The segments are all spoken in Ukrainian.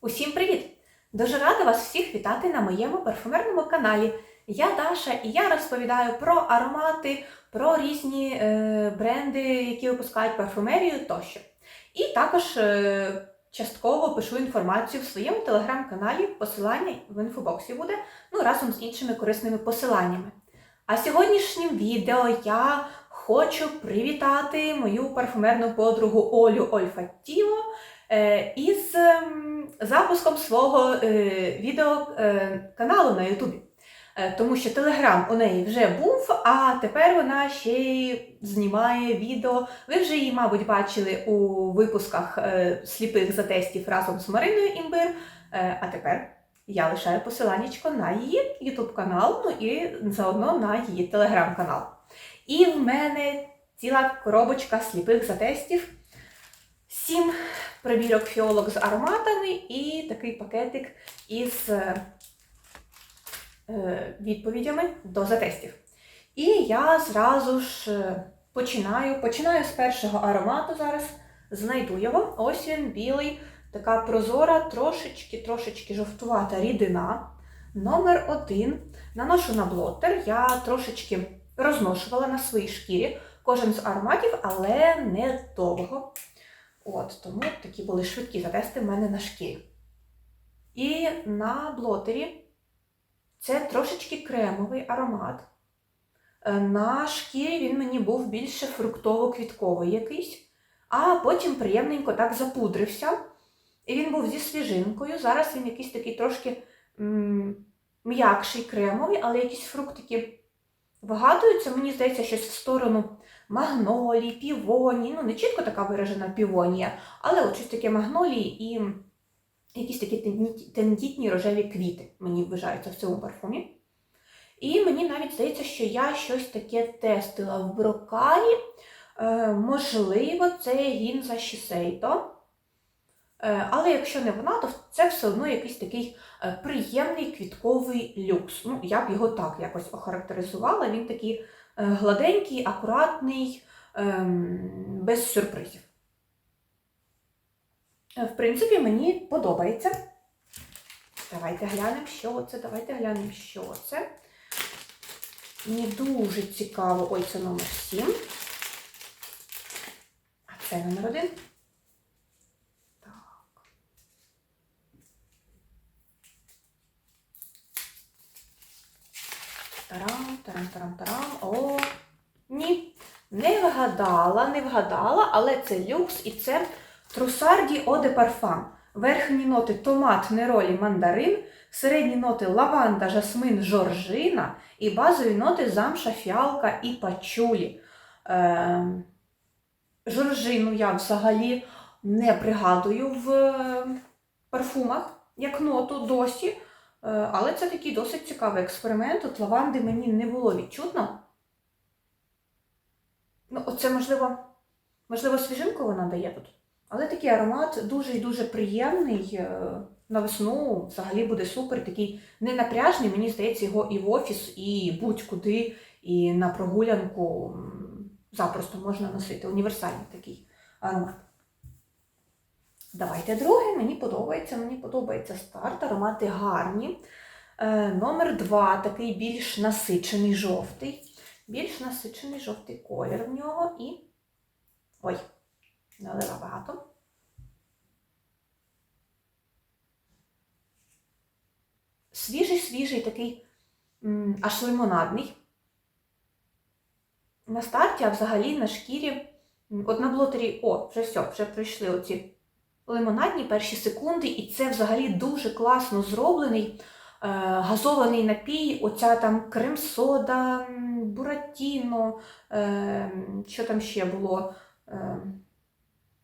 Усім привіт! Дуже рада вас всіх вітати на моєму парфумерному каналі. Я Даша і я розповідаю про аромати, про різні е, бренди, які випускають парфумерію тощо. І також е, частково пишу інформацію в своєму телеграм-каналі. Посилання в інфобоксі буде, ну разом з іншими корисними посиланнями. А сьогоднішнім відео я хочу привітати мою парфумерну подругу Олю Ольфатіво із ем, запуском свого е, відео е, на Ютубі. Е, Тому що Телеграм у неї вже був, а тепер вона ще й знімає відео. Ви вже її, мабуть, бачили у випусках е, сліпих затестів разом з Мариною Імбир. Е, А тепер я лишаю посиланнячко на її YouTube канал, ну і заодно на її телеграм-канал. І в мене ціла коробочка сліпих затестів. Сім прибірок фіолок з ароматами і такий пакетик із е, відповідями до затестів. І я зразу ж е, починаю. Починаю з першого аромату зараз. Знайду його. Ось він білий, така прозора, трошечки, трошечки жовтувата рідина. Номер один. Наношу на блотер. Я трошечки розношувала на своїй шкірі кожен з ароматів, але не довго. От, тому такі були швидкі затести в мене на шкірі. І на блотері це трошечки кремовий аромат. Е, На шкірі він мені був більше фруктово-квітковий якийсь, а потім приємненько так запудрився. І він був зі свіжинкою. Зараз він якийсь такий трошки м'якший кремовий, але якісь фруктики вигадуються. Мені здається, щось в сторону магнолії, півонії. Ну, не чітко така виражена півонія, але от щось таке магнолії і якісь такі тендітні- рожеві квіти мені вважаються в цьому парфумі. І мені навіть здається, що я щось таке тестила в брокарі. Е, можливо, це гінза Шісейто. Е, але якщо не вона, то це все одно якийсь такий е, приємний квітковий люкс. Ну, я б його так якось охарактеризувала. Він такий гладенький, акуратний, ем, без сюрпризів. Е, В принципі, мені подобається. Давайте глянемо, що це. Давайте глянемо, що це. Мені дуже цікаво. Ой, це номер 7. А це номер 1. Так. Тарам, тарам, тарам, тарам. О, ні. Не вгадала, не вгадала, але це люкс і це Трусарді de Parfum. Верхні ноти томат, неролі, мандарин, середні ноти лаванда, жасмин, жоржина і базові ноти замша, фіалка і пачулі. Е, жоржину я взагалі не пригадую в е, парфумах як ноту досі. Е, але це такий досить цікавий експеримент. От лаванди мені не було відчутно. Ну, оце, можливо, можливо, свіжинку вона дає тут. Але такий аромат дуже і дуже приємний. е, На весну взагалі буде супер, такий ненапряжний. Мені здається, його і в офіс, і будь-куди, і на прогулянку запросто можна носити. Універсальний такий аромат. Давайте друге. Мені подобається. Мені подобається старт. Аромати гарні. Е, номер два такий більш насичений жовтий. Більш насичений жовтий колір в нього і. Ой, налила багато. Свіжий, свіжий такий аж лимонадний. На старті, а взагалі на шкірі. От на блотері, о, вже все, вже пройшли оці лимонадні перші секунди, і це взагалі дуже класно зроблений. Е, Газований напій, оця там крем-сода, буратіно, е, що там ще було, е,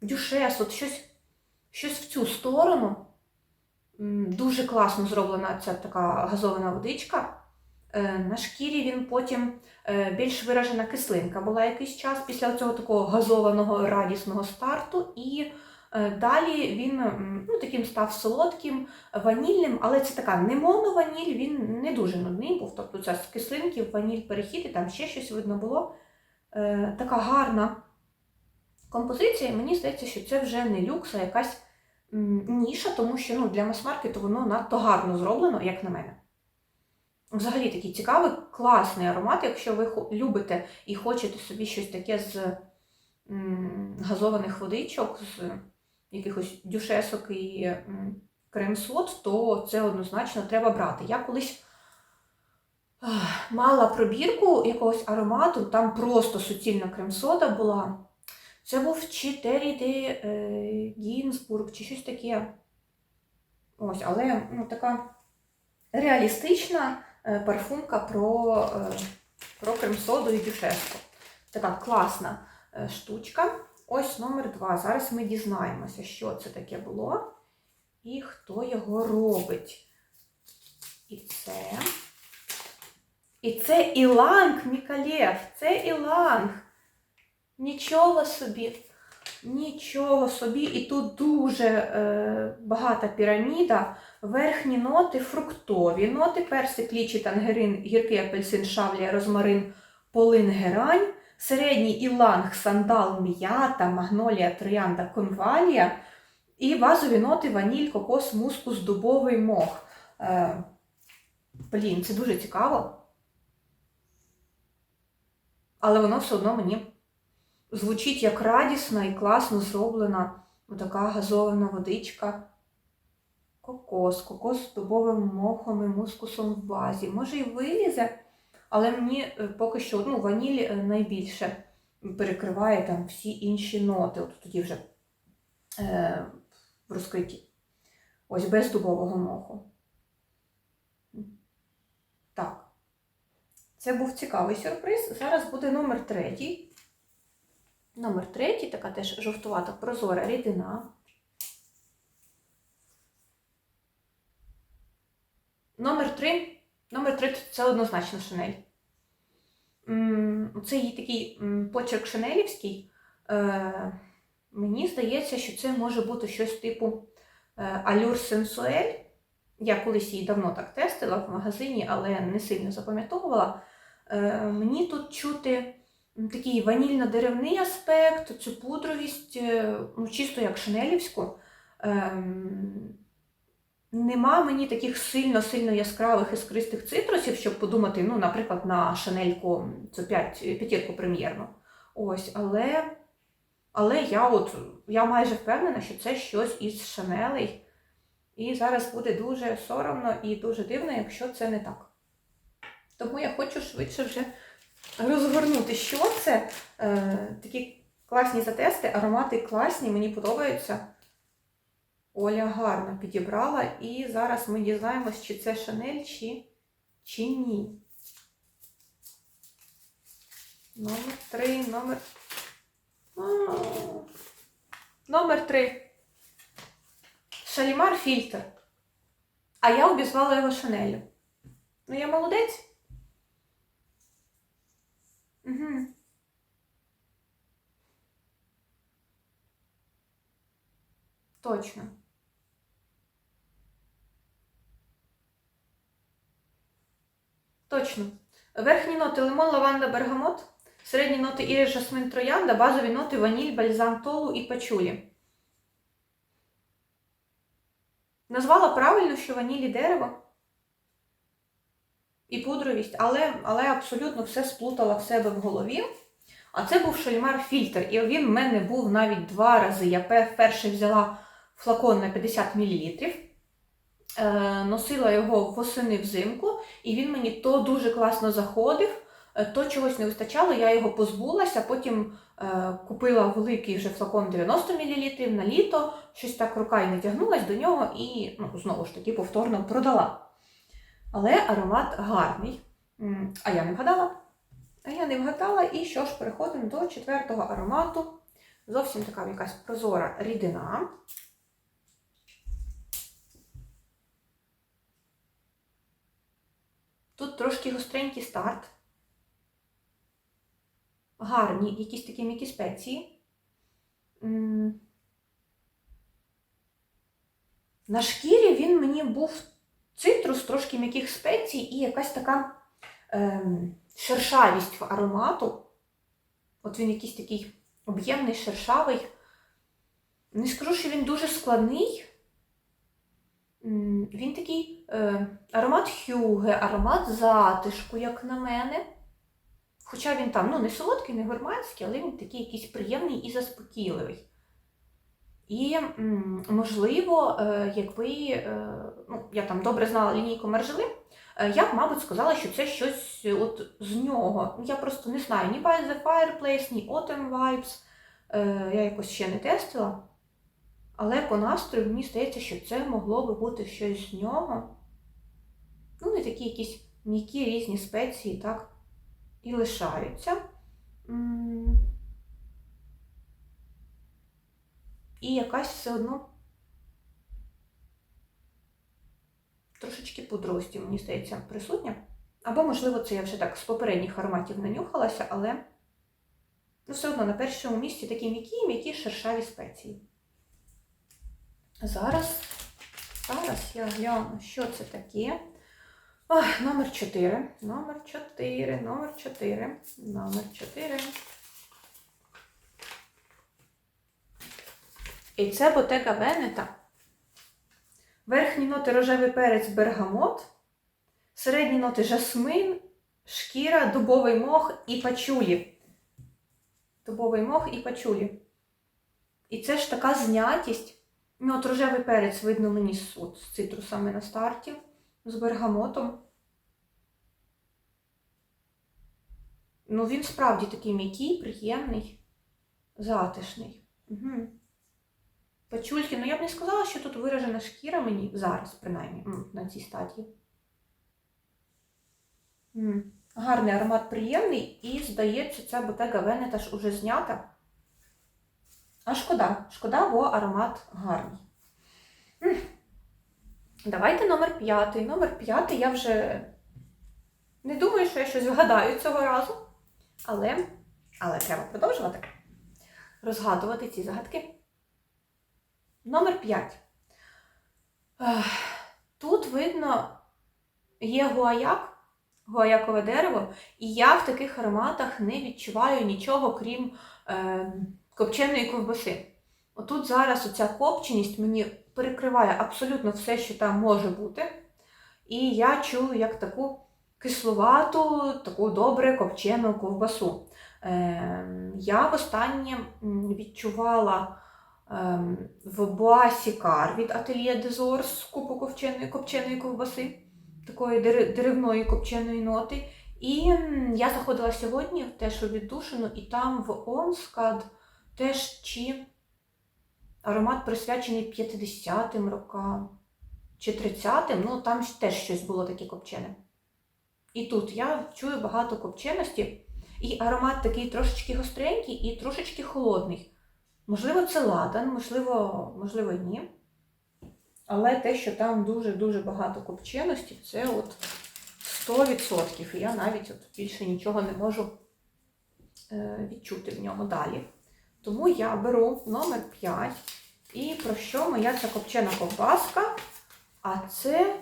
дюшес, от щось, щось в цю сторону. Дуже класно зроблена ця така газована водичка. На шкірі він потім більш виражена кислинка була якийсь час після цього такого газованого радісного старту. І далі він ну, таким став солодким, ванільним, але це така не монованіль, він не дуже нудний був. Тобто це з кислинки ваніль перехід, і там ще щось видно було. Е, Така гарна композиція. і Мені здається, що це вже не люкс, а якась ніша, тому що ну, для мас-маркету воно надто гарно зроблено, як на мене. Взагалі такий цікавий, класний аромат, якщо ви любите і хочете собі щось таке з газованих водичок, з якихось дюшесок і м, крем-сод, то це однозначно треба брати. Я колись мала пробірку якогось аромату, там просто суцільна крем-сода була. Це був чи Террі де е, Гінзбург, чи щось таке. Ось, але ну, така реалістична е, парфумка про, е, про крем-соду і дюшеску. Така класна штучка. Ось номер два. Зараз ми дізнаємося, що це таке було і хто його робить. І це. І це Іланг Мікалєв. Це Іланг. Нічого собі. Нічого собі. І тут дуже е, багата піраміда. Верхні ноти фруктові. Ноти персик, лічі, тангерин, гіркий апельсин, шавлія, розмарин, полин, герань. Середній іланг, сандал, м'ята, магнолія, троянда, конвалія. І базові ноти ваніль, кокос, мускус, дубовий мох. Е, блін, це дуже цікаво. Але воно все одно мені звучить як радісна і класно зроблена така газована водичка. Кокос, кокос з дубовим мохом і мускусом в базі. Може і вилізе, але мені е, поки що ну, ваніль е, найбільше перекриває там всі інші ноти. От тоді вже е, в розкритті. Ось без дубового моху. Так. Це був цікавий сюрприз. Зараз буде номер третій. Номер третій, така теж жовтувата прозора рідина. Номер три. Номер три це однозначно шинель. Це її такий почерк шинелівський. Е, Мені здається, що це може бути щось типу е, Allure Sensuel. Я колись її давно так тестила в магазині, але не сильно запам'ятовувала. Е, Мені тут чути такий ванільно-деревний аспект, цю пудровість, ну, чисто як шинелівську. Ем, Нема мені таких сильно-сильно яскравих іскристих цитрусів, щоб подумати, ну, наприклад, на шанельку цю п'ятірку прем'єрну. Ось, але, але я от я майже впевнена, що це щось із шанелей. І зараз буде дуже соромно і дуже дивно, якщо це не так. Тому я хочу швидше вже розгорнути, що це. Е, такі класні затести, аромати класні, мені подобаються. Оля гарно підібрала, і зараз ми дізнаємось, чи це Шанель, чи, чи ні. Номер три, номер. Номер три. Шалімар фільтр. А я обізвала його Шанелю. Ну, я молодець. Угу. Точно. Точно. Верхні ноти лимон, лаванда, бергамот, середні ноти ірис, жасмин, троянда, базові ноти ваніль, бальзам толу і пачулі. Назвала правильно, що ванілі дерево і пудровість, але, але абсолютно все сплутала в себе в голові. А це був шальмар фільтр, і він в мене був навіть два рази. Я пе- вперше взяла флакон на 50 мл, носила його восени взимку, і він мені то дуже класно заходив, е, то чогось не вистачало, я його позбулася, потім е, купила великий вже флакон 90 мл на літо, щось так рука і не тягнулась до нього, і ну, знову ж таки повторно продала. Але аромат гарний. А я не вгадала. А я не вгадала, і що ж, переходимо до четвертого аромату. Зовсім така якась прозора рідина. Тут трошки гостренький старт. Гарні, якісь такі м'які спеції. На шкірі він мені був цитрус, трошки м'яких спецій і якась така ем, шершавість в аромату. От він якийсь такий об'ємний, шершавий. Не скажу, що він дуже складний. Він такий е, аромат хюге, аромат затишку, як на мене. Хоча він там ну, не солодкий, не гурманський, але він такий якийсь приємний і заспокійливий. І, можливо, е, якби е, ну, я там добре знала лінійку Маржели, е, я б, мабуть, сказала, що це щось от з нього. Ну, Я просто не знаю ні By the Fireplace, ні Autumn Vibes. Я якось ще не тестила. Але по настрою мені здається, що це могло би бути щось з нього. Ну, не такі якісь м'які різні спеції, так, і лишаються. І якась все одно трошечки пудровості, мені здається, присутня. Або, можливо, це я вже так з попередніх ароматів нанюхалася, але ну, все одно на першому місці такі м'які, м'які шершаві спеції. Зараз, зараз я гляну, що це таке. Ой, номер 4. Номер 4, номер 4, номер 4. І це Ботега Венета. Верхні ноти рожевий перець бергамот, середні ноти жасмин, шкіра, дубовий мох і пачулі. Дубовий мох і пачулі. І це ж така знятість. Ну, от рожевий перець видно мені з, от, з цитрусами на старті, з бергамотом. Ну, він справді такий м'який, приємний, затишний. Угу. Пачульки, ну я б не сказала, що тут виражена шкіра мені зараз, принаймні, на цій стадії. Гарний аромат приємний і, здається, ця ботега Венета ж уже знята. А шкода, шкода, бо аромат гарний. Давайте номер п'ятий. Номер п'ятий я вже не думаю, що я щось вгадаю цього разу. Але, але треба продовжувати розгадувати ці загадки. Номер 5. Тут видно є гуаяк, гуаякове дерево, і я в таких ароматах не відчуваю нічого, крім е, копченої ковбаси. Отут зараз оця копченість мені перекриває абсолютно все, що там може бути. І я чую як таку кисловату, таку добре копчену ковбасу. Е, я востаннє м, відчувала ем, в Боасі Кар від des Ors купу копченої, копченої ковбаси, такої деревної копченої ноти. І я заходила сьогодні теж у віддушину, і там в Онскад теж чи аромат присвячений 50-м рокам чи 30-м, ну там теж щось було таке копчене. І тут я чую багато копченості, і аромат такий трошечки гостренький і трошечки холодний. Можливо, це ладан, можливо, можливо, ні. Але те, що там дуже-дуже багато копченості, це от 100%. І я навіть от більше нічого не можу е, відчути в ньому далі. Тому я беру номер 5. І про що моя ця копчена ковбаска? А це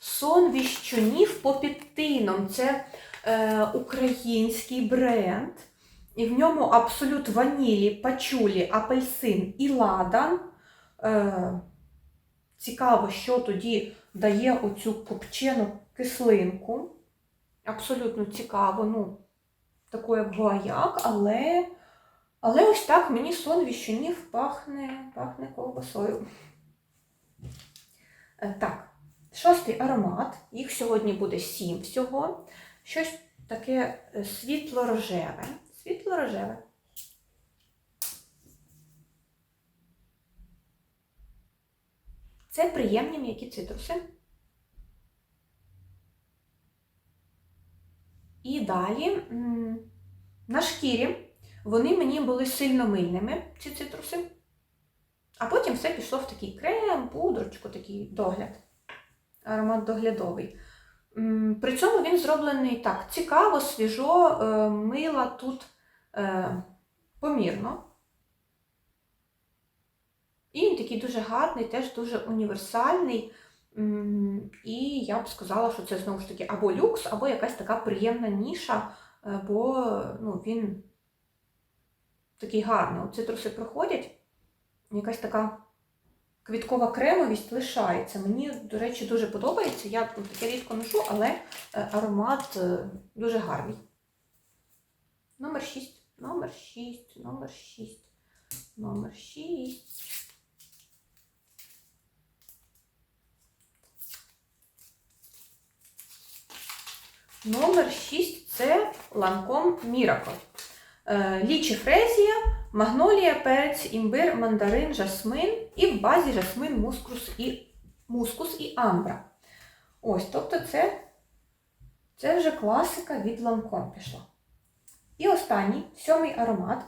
сон віщунів попід тином. Це е, український бренд. І в ньому абсолют ванілі, пачулі, апельсин і ладан. Е, цікаво, що тоді дає оцю копчену кислинку. Абсолютно цікаво, ну, таку як гуаяк, але, але ось так мені сон віщунів пахне, пахне ковбасою. Е, так, шостий аромат. Їх сьогодні буде сім всього. Щось таке е, світло-рожеве. Світло-рожеве. Це приємні м'які цитруси. І далі на шкірі вони мені були сильно мильними, ці цитруси. А потім все пішло в такий крем, пудрочку, такий догляд. Аромат доглядовий. При цьому він зроблений так цікаво, свіжо, е, мила тут е, помірно. І він такий дуже гарний, теж дуже універсальний. І я б сказала, що це знову ж таки або люкс, або якась така приємна ніша, е, бо ну, він такий гарний. Цитруси проходять, якась така квіткова кремовість лишається. Мені, до речі, дуже подобається. Я ну, таке рідко ношу, але е, аромат е, дуже гарний. Номер 6. Номер 6. Номер 6. Номер 6. Номер 6 це Lancome Miracle. Е, Лічі фрезія, магнолія, перець, імбир, мандарин, жасмин і в базі жасмин, мускус і, мускус і амбра. Ось, тобто це, це вже класика від Lancome пішла. І останній, сьомий аромат.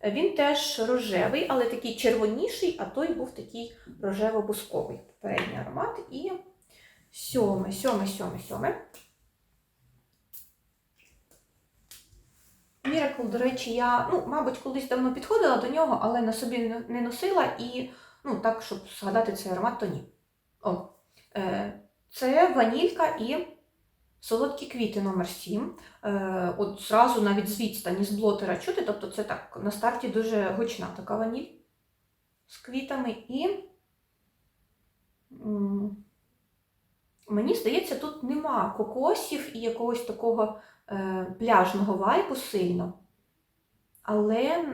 Е, Він теж рожевий, але такий червоніший, а той був такий рожево-бусковий попередній аромат. І сьомий, сьомий, сьомий, сьомий. Miracle, до речі, я, ну, мабуть, колись давно підходила до нього, але на собі не- носила і, ну, так, щоб згадати цей аромат, то ні. О, е, це ванілька і солодкі квіти номер 7. Е, от зразу навіть з відстані, з блотера чути, тобто це так на старті дуже гучна така ваніль з квітами. І мені здається, тут нема кокосів і якогось такого пляжного вайбу сильно. Але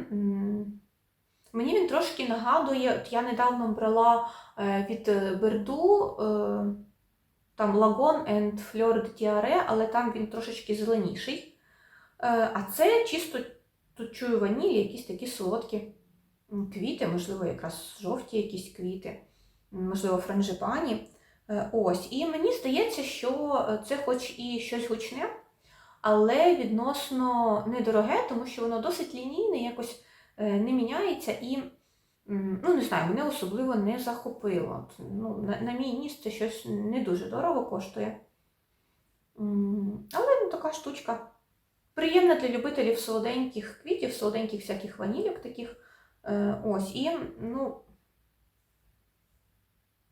мені він трошки нагадує, от я недавно брала е, від е, Берду е, там Лагон and Fleur de Tiare, але там він трошечки зеленіший. Е, а це чисто тут чую ванілі, якісь такі солодкі квіти, можливо, якраз жовті якісь квіти, можливо, франжипані. Е, Ось. І мені здається, що е, це хоч і щось гучне, але відносно недороге, тому що воно досить лінійне, якось е, не міняється і, ну не знаю, мене особливо не захопило. Ну, на, на мій ніс це щось не дуже дорого коштує. Але ну, така штучка. Приємна для любителів солоденьких квітів, солоденьких всяких ванільок таких. Е, Ось. І, ну,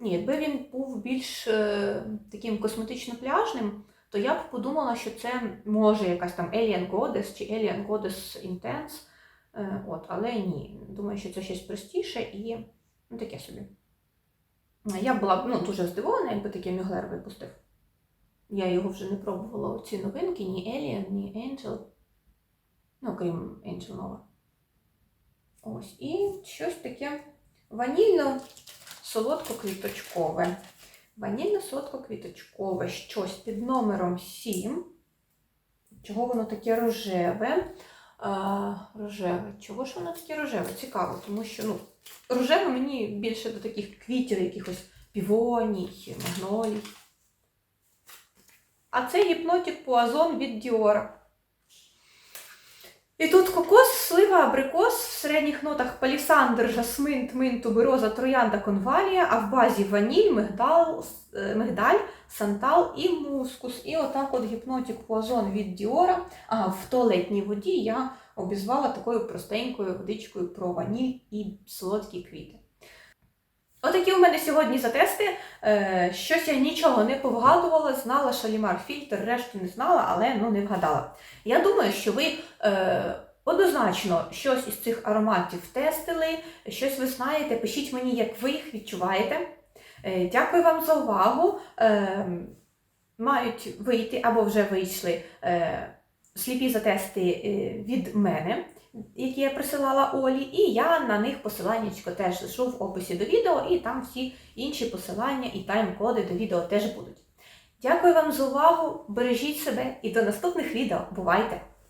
ні, якби він був більш е, таким косметично-пляжним, то я б подумала, що це може якась там Alien Goddess чи Alien Goddess Intense. Е, от, але ні. Думаю, що це щось простіше і ну, таке собі. Я була ну, дуже здивована, якби такий Мюглер випустив. Я його вже не пробувала ці новинки, ні Alien, ні Angel. Ну, крім Angel Nova. Ось. І щось таке ванільно солодко-квіточкове. Ванільно-солодко-квіточкове, щось під номером 7. Чого воно таке рожеве? А, рожеве. Чого ж воно таке рожеве? Цікаво, тому що ну, рожеве мені більше до таких квітів, якихось півоній, магнолій. А це гіпнотик пуазон від Діора. І тут кокос, слива, абрикос, в середніх нотах палісандр, жасмин, тмин, тубероза, троянда, конвалія, а в базі ваніль, мигдал, е, мигдаль, сантал і мускус. І отак от гіпнотік пуазон від Діора. А в туалетній воді я обізвала такою простенькою водичкою про ваніль і солодкі квіти. Отакі у мене сьогодні затести. Е, щось я нічого не повгадувала, знала шалімар фільтр, решту не знала, але ну не вгадала. Я думаю, що ви е, однозначно щось із цих ароматів тестили, щось ви знаєте, пишіть мені, як ви їх відчуваєте. Е, дякую вам за увагу. Е, мають вийти або вже вийшли е, сліпі затести е, від мене, які я присилала Олі, і я на них посиланнячко теж лишу в описі до відео, і там всі інші посилання і тайм-коди до відео теж будуть. Дякую вам за увагу, бережіть себе і до наступних відео. Бувайте!